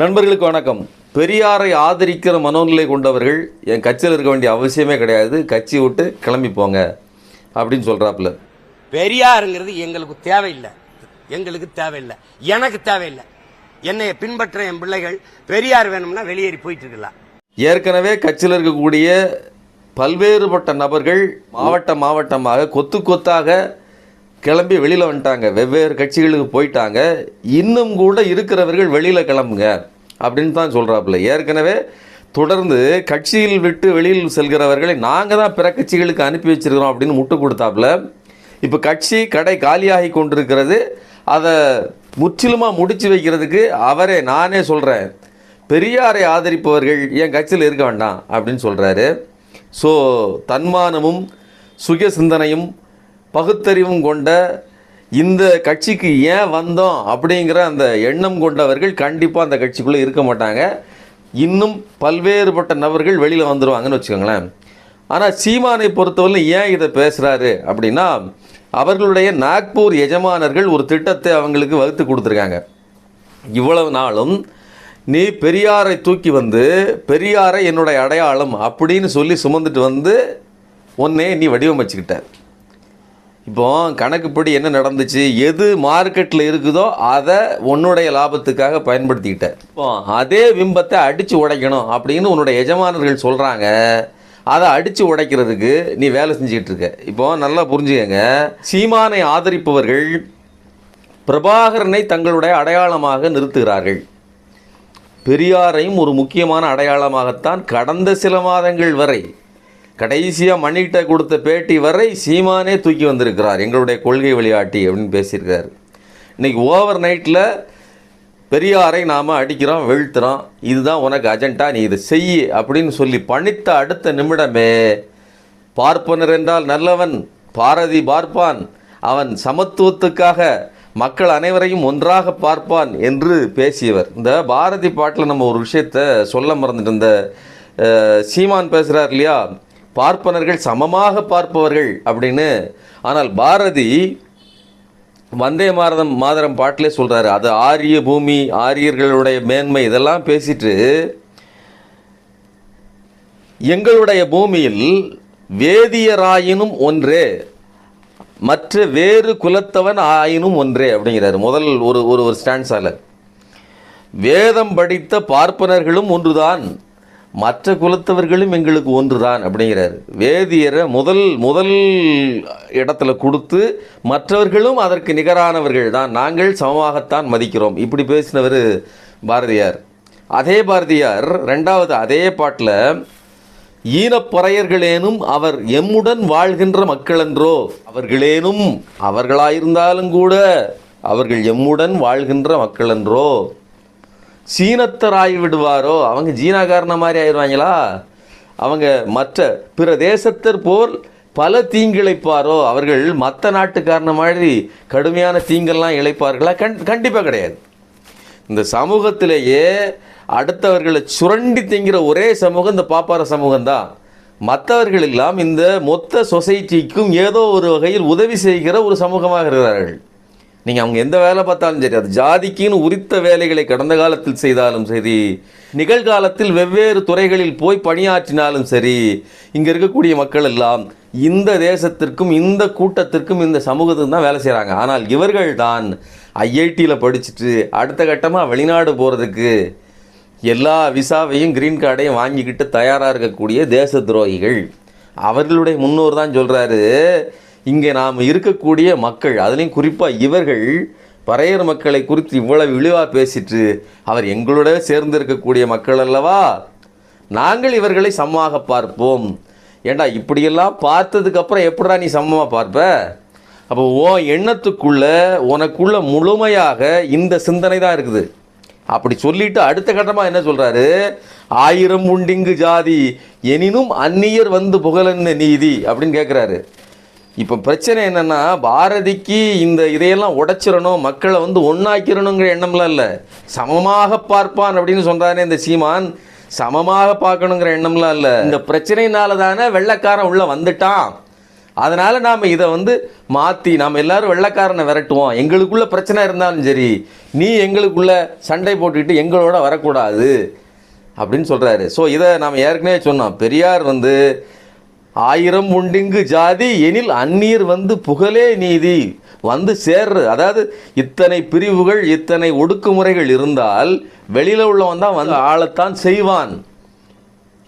நண்பர்களுக்கு வணக்கம். பெரியாரை ஆதரிக்கிற மனோநிலை கொண்டவர்கள் என் கட்சியில் இருக்க வேண்டிய அவசியமே கிடையாது. கட்சி விட்டு கிளம்பி போங்க அப்படின்னு சொல்கிறாப்புல பெரியாருங்கிறது எங்களுக்கு தேவையில்லை. எங்களுக்கு தேவையில்லை. எனக்கு தேவையில்லை. என்னை பின்பற்ற என் பிள்ளைகள் பெரியார் வேணும்னா வெளியேறி போயிட்டு இருக்கலாம் ஏற்கனவே கட்சியில் இருக்கக்கூடிய பல்வேறுபட்ட நபர்கள் மாவட்ட மாவட்டமாக கொத்து கொத்தாக கிளம்பி வெளியில் வந்துட்டாங்க. வெவ்வேறு கட்சிகளுக்கு போயிட்டாங்க. இன்னும் கூட இருக்கிறவர்கள் வெளியில் கிளம்புங்க அப்படின்னு தான் சொல்கிறாப்புல ஏற்கனவே தொடர்ந்து கட்சியில் விட்டு வெளியில் செல்கிறவர்களை நாங்கள் தான் பிற கட்சிகளுக்கு அனுப்பி வச்சுருக்கிறோம் அப்படின்னு முட்டு கொடுத்தாப்புல. இப்போ கட்சி கடை காலியாகி கொண்டிருக்கிறது. அதை முற்றிலுமாக முடித்து வைக்கிறதுக்கு அவரே நானே சொல்கிறேன் பெரியாரை ஆதரிப்பவர்கள் என் கட்சியில் இருக்க வேண்டாம் அப்படின்னு சொல்கிறாரு ஸோ தன்மானமும் சுய சிந்தனையும் பகுத்தறிவும் கொண்ட இந்த கட்சிக்கு ஏன் வந்தோம் அப்படிங்கிற அந்த எண்ணம் கொண்டவர்கள் கண்டிப்பாக அந்த கட்சிக்குள்ளே இருக்க மாட்டாங்க. இன்னும் பல்வேறுபட்ட நபர்கள் வெளியில் வந்துடுவாங்கன்னு வச்சுக்கோங்களேன். ஆனால் சீமானை பொறுத்தவரை ஏன் இதை பேசுகிறாரு அப்படின்னா அவர்களுடைய நாக்பூர் எஜமானர்கள் ஒரு திட்டத்தை அவங்களுக்கு வகுத்து கொடுத்துருக்காங்க. இவ்வளவு நாளும் நீ பெரியாரை தூக்கி வந்து பெரியாரை என்னுடைய அடையாளம் அப்படின்னு சொல்லி சுமந்துட்டு வந்து உன்னே நீ வடிவமைச்சுக்கிட்ட. இப்போ கணக்குப்படி என்ன நடந்துச்சு எது மார்க்கெட்டில் இருக்குதோ அதை உன்னுடைய லாபத்துக்காக பயன்படுத்திக்கிட்ட. இப்போ அதே பிம்பத்தை அடித்து உடைக்கணும் அப்படின்னு உன்னுடைய எஜமானர்கள் சொல்கிறாங்க அதை அடித்து உடைக்கிறதுக்கு நீ வேலை செஞ்சுக்கிட்டு இருக்க. இப்போ நல்லா புரிஞ்சுக்கங்க. சீமானை ஆதரிப்பவர்கள் பிரபாகரனை தங்களுடைய அடையாளமாக நிறுத்துகிறார்கள். பெரியாரையும் ஒரு முக்கியமான அடையாளமாகத்தான் கடந்த சில மாதங்கள் வரை கடைசியாக மணிகிட்ட கொடுத்த பேட்டி வரை சீமானே தூக்கி வந்திருக்கிறார். எங்களுடைய கொள்கை விளையாட்டி அப்படின்னு பேசியிருக்காரு. இன்றைக்கி ஓவர் நைட்டில் பெரியாரை நாம் அடிக்கிறோம் வீழ்த்துறோம். இதுதான் உனக்கு அஜெண்டா நீ இதை செய் அப்படின்னு சொல்லி பணித்த அடுத்த நிமிடமே பார்ப்பனர் என்றால் நல்லவன் பாரதி பார்ப்பான். அவன் சமத்துவத்துக்காக மக்கள் அனைவரையும் ஒன்றாக பார்ப்பான் என்று பேசியவர். இந்த பாரதி பாட்டில் நம்ம ஒரு விஷயத்த சொல்ல மறந்துட்டு இந்த சீமான் பேசுகிறார் இல்லையா? பார்ப்பனர்கள் சமமாக பார்ப்பவர்கள் அப்படின்னு. ஆனால் பாரதி வந்தே மாதம் மாதரம் பாட்டிலே சொல்கிறாரு அது ஆரிய பூமி ஆரியர்களுடைய மேன்மை இதெல்லாம் பேசிட்டு எங்களுடைய பூமியில் வேதியராயினும் ஒன்றே மற்ற வேறு குலத்தவன் ஆயினும் ஒன்றே அப்படிங்கிறாரு. முதல் ஒரு ஒரு ஒரு ஸ்டான்ஸால வேதம் படித்த பார்ப்பனர்களும் ஒன்றுதான். மற்ற குலத்தவர்களும் எங்களுக்கு ஒன்றுதான் அப்படிங்கிறார். வேதியரை முதல் முதல் இடத்துல கொடுத்து மற்றவர்களும் அதற்கு நிகரானவர்கள் தான். நாங்கள் சமமாகத்தான் மதிக்கிறோம். இப்படி பேசினவர் பாரதியார். அதே பாரதியார் ரெண்டாவது அதே பாட்டில் ஈனப்பறையர்களேனும் அவர் எம்முடன் வாழ்கின்ற மக்களென்றோ அவர்களேனும் அவர்களாயிருந்தாலும் கூட அவர்கள் எம்முடன் வாழ்கின்ற மக்களென்றோ சீனத்தராய் விடுவாரோ அவங்க ஜீனாகாரண மாதிரி ஆயிடுவாங்களா? அவங்க மற்ற பிற தேசத்தர் போல் பல தீங்கிழைப்பாரோ? அவர்கள் மற்ற நாட்டுக்காரன மாதிரி கடுமையான தீங்கெல்லாம் இழைப்பார்களா? கண் கண்டிப்பாக கிடையாது. இந்த சமூகத்திலேயே அடுத்தவர்களை சுரண்டி திங்கிற ஒரே சமூகம் இந்த பாப்பார சமூகம் தான் மற்றவர்கள் எல்லாம் இந்த மொத்த சொசைட்டிக்கும் ஏதோ ஒரு வகையில் உதவி செய்கிற ஒரு சமூகமாக இருக்கிறார்கள். நீங்கள் அவங்க எந்த வேலை பார்த்தாலும் சரி அது ஜாதிக்குன்னு உரித்த வேலைகளை கடந்த காலத்தில் செய்தாலும் சரி நிகழ்காலத்தில் வெவ்வேறு துறைகளில் போய் பணியாற்றினாலும் சரி இங்கே இருக்கக்கூடிய மக்கள் எல்லாம் இந்த தேசத்திற்கும் இந்த கூட்டத்திற்கும் இந்த சமூகத்துக்கும் தான் வேலை செய்கிறாங்க ஆனால் இவர்கள் தான் ஐஐடியில் படிச்சுட்டு அடுத்த கட்டமாக வெளிநாடு போகிறதுக்கு எல்லா விசாவையும் கிரீன் கார்டையும் வாங்கிக்கிட்டு தயாராக இருக்கக்கூடிய தேச துரோகிகள். அவர்களுடைய முன்னோர் தான் சொல்கிறாரு இங்கே நாம் இருக்கக்கூடிய மக்கள் அதுலேயும் குறிப்பாக இவர்கள் பறையர் மக்களை குறித்து இவ்வளவு இழிவாக பேசிட்டு அவர் எங்களோட சேர்ந்து இருக்கக்கூடிய மக்கள் அல்லவா? நாங்கள் இவர்களை சமமாக பார்ப்போம். ஏண்டா இப்படியெல்லாம் பார்த்ததுக்கப்புறம் எப்படா நீ சமமாக பார்ப்ப? அப்போ உன் எண்ணத்துக்குள்ள உனக்குள்ள முழுமையாக இந்த சிந்தனை தான் இருக்குது. அப்படி சொல்லிட்டு அடுத்த கட்டமாக என்ன சொல்கிறாரு ஆயிரம் உண்டிங்கு ஜாதி எனினும் அந்நியர் வந்து புகழென்ன நீதி அப்படின்னு கேட்குறாரு இப்போ பிரச்சனை என்னென்னா பாரதிக்கு இந்த இதையெல்லாம் உடைச்சிடணும் மக்களை வந்து ஒன்றாக்கிறணுங்கிற எண்ணம்லாம் இல்லை. சமமாக பார்ப்பான் அப்படின்னு சொல்கிறானே இந்த சீமான். சமமாக பார்க்கணுங்கிற எண்ணம்லாம் இல்லை. இந்த பிரச்சனையினால தானே வெள்ளைக்காரன் உள்ளே வந்துட்டான். அதனால் நாம் இதை வந்து மாற்றி நாம் எல்லோரும் வெள்ளைக்காரனை விரட்டுவோம். எங்களுக்குள்ள பிரச்சனை இருந்தாலும் சரி நீ எங்களுக்குள்ள சண்டை போட்டுக்கிட்டு எங்களோட வரக்கூடாது அப்படின்னு சொல்கிறாரு ஸோ இதை நாம் ஏற்கனவே சொன்னோம். பெரியார் வந்து ஆயிரம் உண்டிங்கு ஜாதி எனில் அந்நீர் வந்து புகழே நீதி. வந்து சேர்றது அதாவது இத்தனை பிரிவுகள் இத்தனை ஒடுக்குமுறைகள் இருந்தால் வெளியில் உள்ளவன் தான் வந்து ஆளத்தான் செய்வான்.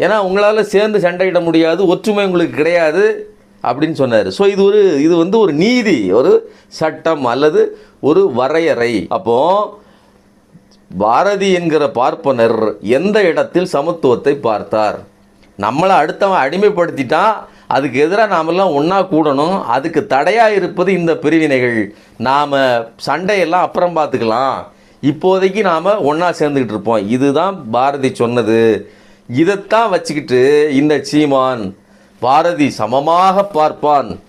ஏன்னா உங்களால் சேர்ந்து சண்டையிட முடியாது ஒற்றுமை உங்களுக்கு கிடையாது அப்படின்னு சொன்னார். ஸோ இது ஒரு இது வந்து ஒரு நீதி ஒரு சட்டம் அல்லது ஒரு வரையறை. அப்போ பாரதி என்கிற பார்ப்பனர் எந்த இடத்தில் சமத்துவத்தை பார்த்தார்? நம்மளை அடுத்தவன் அடிமைப்படுத்திட்டான். அதுக்கு எதிராக நாமெல்லாம் ஒன்றா கூடணும். அதுக்கு தடையாக இருப்பது இந்த பிரிவினைகள். நாம் சண்டையெல்லாம் அப்புறம் பார்த்துக்கலாம். இப்போதைக்கு நாம் ஒன்றா சேர்ந்துக்கிட்டு இருப்போம். இதுதான் பாரதி சொன்னது. இதைத்தான் வச்சுக்கிட்டு இந்த சீமான் பாரதி சமமாக பார்ப்பான்.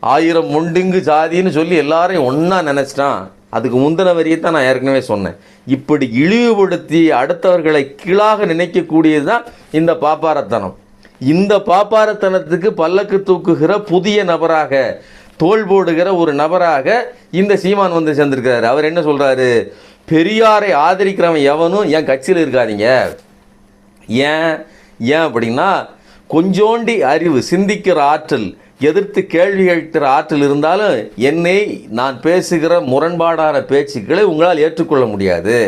ஆயிரம் முண்டுங்கு ஜாதின்னு சொல்லி எல்லாரையும் ஒன்றா நினச்சிட்டான். அதுக்கு முந்தின வரியை தான் நான் ஏற்கனவே சொன்னேன். இப்படி இழிவுபடுத்தி அடுத்தவர்களை கீழாக நினைக்கக்கூடியது தான் இந்த பாப்பாரத்தனம். இந்த பாப்பாரத்தனத்துக்கு பல்லக்கு தூக்குகிற புதிய நபராக தோல் போடுகிற ஒரு நபராக இந்த சீமான் வந்து சேர்ந்திருக்கிறாரு. அவர் என்ன சொல்கிறாரு பெரியாரை ஆதரிக்கிறவன் எவனும் என் கட்சியில் இருக்காதீங்க. ஏன்? ஏன் அப்படின்னா கொஞ்சோண்டி அறிவு சிந்திக்கிற ஆற்றல் எதிர்த்து கேள்வி கேட்கிற ஆற்றல் இருந்தாலும் என்னை நான் பேசுகிற முரண்பாடான பேச்சுக்களை உங்களால் ஏற்றுக்கொள்ள முடியாது.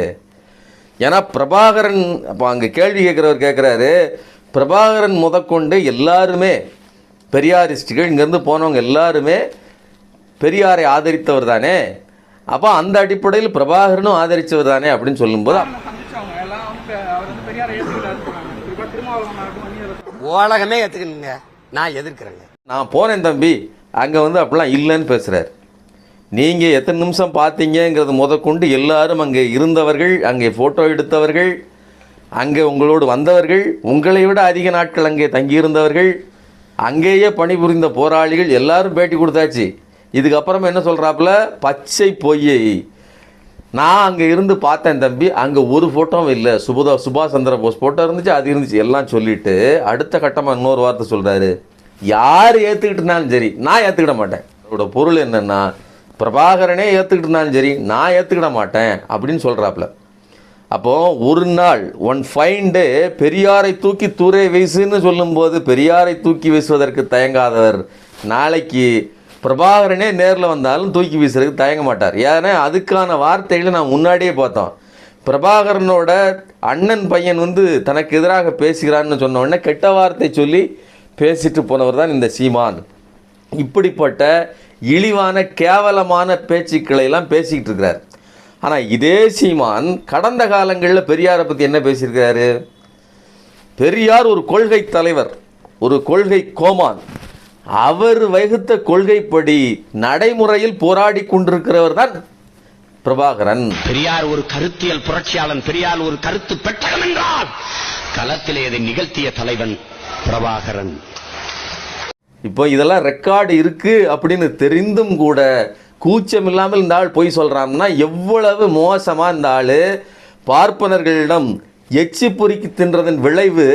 ஏன்னா பிரபாகரன் அப்போ அங்கே கேள்வி கேட்குறவர் கேட்குறாரு பிரபாகரன் முதற்கொண்டு எல்லாருமே பெரியாரிஸ்டுகள் இங்கேருந்து போனவங்க எல்லாருமே பெரியாரை ஆதரித்தவர் தானே. அப்போ அந்த அடிப்படையில் பிரபாகரனும் ஆதரித்தவர் தானே அப்படின்னு சொல்லும்போது உலகமே ஏத்துக்கணுங்க. நான் எதிர்க்கிறேங்க. நான் போனேன் தம்பி. அங்கே வந்து அப்படிலாம் இல்லைன்னு பேசுகிறார் நீங்கள் எத்தனை நிமிஷம் பார்த்தீங்கங்கிறது முதற்கொண்டு எல்லாரும் அங்கே இருந்தவர்கள் அங்கே ஃபோட்டோ எடுத்தவர்கள் அங்கே உங்களோடு வந்தவர்கள் உங்களை விட அதிக நாட்கள் அங்கே தங்கியிருந்தவர்கள் அங்கேயே பணிபுரிந்த போராளிகள் எல்லாரும் பேட்டி கொடுத்தாச்சு. இதுக்கப்புறம் என்ன சொல்கிறாப்புல பச்சை பொய்யை. நான் அங்கே இருந்து பார்த்தேன் தம்பி. அங்கே ஒரு ஃபோட்டோவும் இல்லை. சுபதா சுபாஷ் சந்திர போஸ் ஃபோட்டோ இருந்துச்சு அது இருந்துச்சு. எல்லாம் சொல்லிவிட்டு அடுத்த கட்டமாக இன்னொரு வார்த்தை சொல்கிறாரு யார் ஏற்றுக்கிட்டுனாலும் சரி நான் ஏற்றுக்கிட மாட்டேன். அதோட பொருள் என்னென்னா பிரபாகரனே ஏற்றுக்கிட்டு இருந்தாலும் சரி நான் ஏற்றுக்கிட மாட்டேன் அப்படின்னு சொல்கிறாப்புல அப்போது ஒரு நாள் ஒன் ஃபைன் டே பெரியாரை தூக்கி தூரை வீசுன்னு சொல்லும்போது பெரியாரை தூக்கி வீசுவதற்கு தயங்காதவர். நாளைக்கு பிரபாகரனே நேரில் வந்தாலும் தூக்கி வீசுறதுக்கு தயங்க மாட்டார். ஏன்னா அதுக்கான வார்த்தைகளை நான் முன்னாடியே பார்த்தோம். பிரபாகரனோட அண்ணன் பையன் வந்து தனக்கு எதிராக பேசுகிறான்னு சொன்ன உடனே கெட்ட வார்த்தை சொல்லி பேசிட்டு போனவர் தான் இந்த சீமான். இப்படிப்பட்ட இழிவான கேவலமான பேச்சுக்களை எல்லாம் பேசிக்கிட்டு இருக்கிறார். ஆனால் இதே சீமான் கடந்த காலங்களில் பெரியாரை பற்றி என்ன பேசியிருக்கிறாரு? பெரியார் ஒரு கொள்கை தலைவர் ஒரு கொள்கை கோமான். அவர் வகுத்த கொள்கைப்படி நடைமுறையில் போராடி கொண்டிருக்கிறவர் தான் பிரபாகரன். பெரியார் ஒரு கருத்தியல் புரட்சியாளன் பெரியார் ஒரு கருத்து பெற்றகம் என்றால் களத்திலே இதை நிகழ்த்திய தலைவன் பிரபாகரன். இப்போ இதெல்லாம் ரெக்கார்டு இருக்கு அப்படின்னு தெரிந்தும் கூட கூச்சம் இல்லாமல் இந்த ஆள் பொய் சொல்றான்னா எவ்வளவு மோசமா இந்த ஆளு? பார்ப்பனர்களிடம் எச்சி பொறுக்கி தின்றதன் விளைவு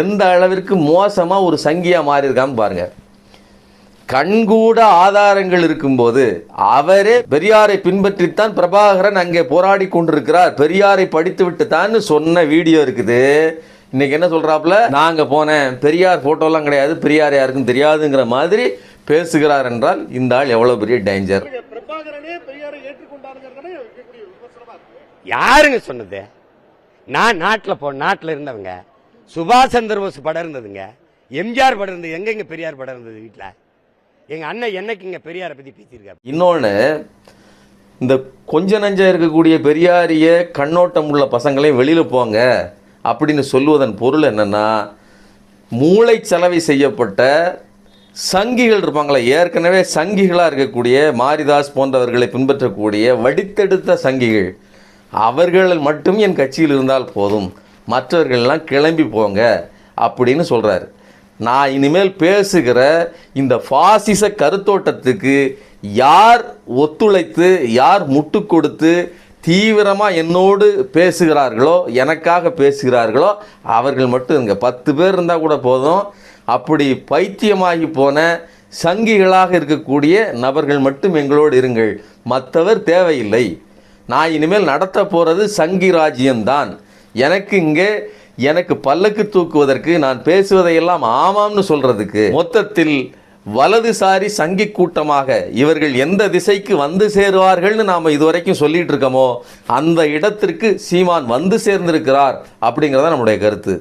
எந்த அளவிற்கு மோசமா ஒரு சங்கியா மாறி இருக்கான்னு பாருங்க. கண்கூட ஆதாரங்கள் இருக்கும்போது அவரே பெரியாரை பின்பற்றித்தான் பிரபாகரன் அங்கே போராடி கொண்டிருக்கிறார். பெரியாரை படித்து தான் சொன்ன வீடியோ இருக்குது. இன்னைக்கு என்ன சொல்றாப்புல? நாங்க போனேன். பெரியார் போட்டோலாம் கிடையாது. பெரியார் யாருக்கும் தெரியாதுங்கிற மாதிரி பேசுகிறார் என்றால் இந்த ஆள் எவ்வளவு பெரிய டேஞ்சர் யாருங்க சொன்னது? நான் நாட்டில் போ நாட்டில் இருந்தவங்க. சுபாஷ் சந்திர போஸ் படம் இருந்ததுங்க. எம்ஜிஆர் படம் இருந்தது. எங்கெங்க பெரியார் படம் இருந்தது வீட்டில்? எங்க அண்ணன் என்னைக்கு இங்க பெரியாரை பத்தி பேசியிருக்காரு? இன்னொன்று இந்த கொஞ்ச நஞ்சம் இருக்கக்கூடிய பெரியாரிய கண்ணோட்டம் உள்ள பசங்களையும் வெளியில் போங்க. அப்படின்னு சொல்லுவதன் பொருள் என்னன்னா மூளை செலவை செய்யப்பட்ட சங்கிகள் இருப்பாங்களே ஏற்கனவே சங்கிகளாக இருக்கக்கூடிய மாரிதாஸ் போன்றவர்களை பின்பற்றக்கூடிய வடித்தெடுத்த சங்கிகள். அவர்கள் மட்டும் என் கட்சியில் இருந்தால் போதும் மற்றவர்கள்லாம் கிளம்பி போங்க அப்படின்னு சொல்கிறாரு நான் இனிமேல் பேசுகிற இந்த பாசிச கருத்தோட்டத்துக்கு யார் ஒத்துழைத்து யார் முட்டு கொடுத்து தீவிரமாக என்னோடு பேசுகிறார்களோ எனக்காக பேசுகிறார்களோ அவர்கள் மட்டும் இங்கே பத்து பேர் இருந்தால் கூட போதும். அப்படி பைத்தியமாகி போன சங்கிகளாக இருக்கக்கூடிய நபர்கள் மட்டும் எங்களோடு இருங்கள். மற்றவர் தேவையில்லை. நான் இனிமேல் நடத்த போகிறது சங்கி ராஜ்யம்தான். எனக்கு இங்கே எனக்கு பல்லக்கு தூக்குவதற்கு நான் பேசுவதையெல்லாம் ஆமாம்னு சொல்கிறதுக்கு மொத்தத்தில் வலதுசாரி சங்கி கூட்டமாக இவர்கள் எந்த திசைக்கு வந்து சேருவார்கள்னு நாம் இதுவரைக்கும் சொல்லிட்டு இருக்கோமோ அந்த இடத்திற்கு சீமான் வந்து சேர்ந்திருக்கிறார் அப்படிங்கிறத நம்முடைய கருத்து.